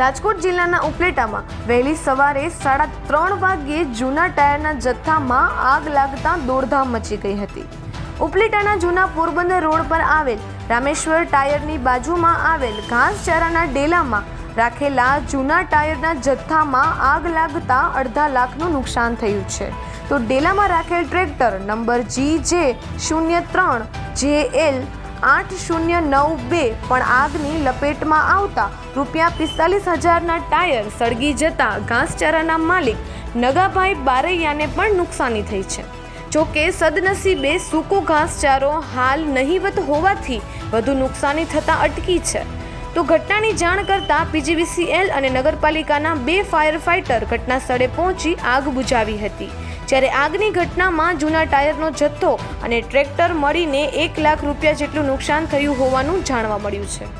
રાજકોટ જિલ્લાના ઉપલેટામાં વહેલી સવારે સાડા ત્રણ વાગ્યે જૂના ટાયરના જથ્થામાં આગ લાગતા દોડધામ મચી ગઈ હતી. ઉપલેટાના જૂના પોરબંદર રોડ પર આવેલ રામેશ્વર ટાયરની બાજુમાં આવેલ ઘાસચારાના ડેલામાં રાખેલા જૂના ટાયરના જથ્થામાં આગ લાગતા અડધા લાખનું નુકસાન થયું છે. તો ડેલામાં રાખેલ ટ્રેક્ટર નંબર જી જે શૂન્ય ત્રણ જે એલ આઠ શૂન્ય નવ બે પણ આગની લપેટમાં આવતા રૂપિયા પિસ્તાલીસ હજારના ટાયર સળગી જતા ઘાસચારાના માલિક નગાભાઈ બારૈયાને પણ નુકસાની થઈ છે. જોકે સદનસીબે સૂકો ઘાસચારો હાલ નહીવત હોવાથી વધુ નુકસાની થતાં અટકી છે. તો ઘટનાની જાણ કરતાં પીજીવીસીએલ અને નગરપાલિકાના બે ફાયર ફાઇટર ઘટના સ્થળે પહોંચી આગ બુઝાવી હતી. જ્યારે આગની ઘટનામાં જૂના ટાયરનો જથ્થો અને ટ્રેક્ટર મળીને એક લાખ રૂપિયા જેટલું નુકસાન થયું હોવાનું જાણવા મળ્યું છે.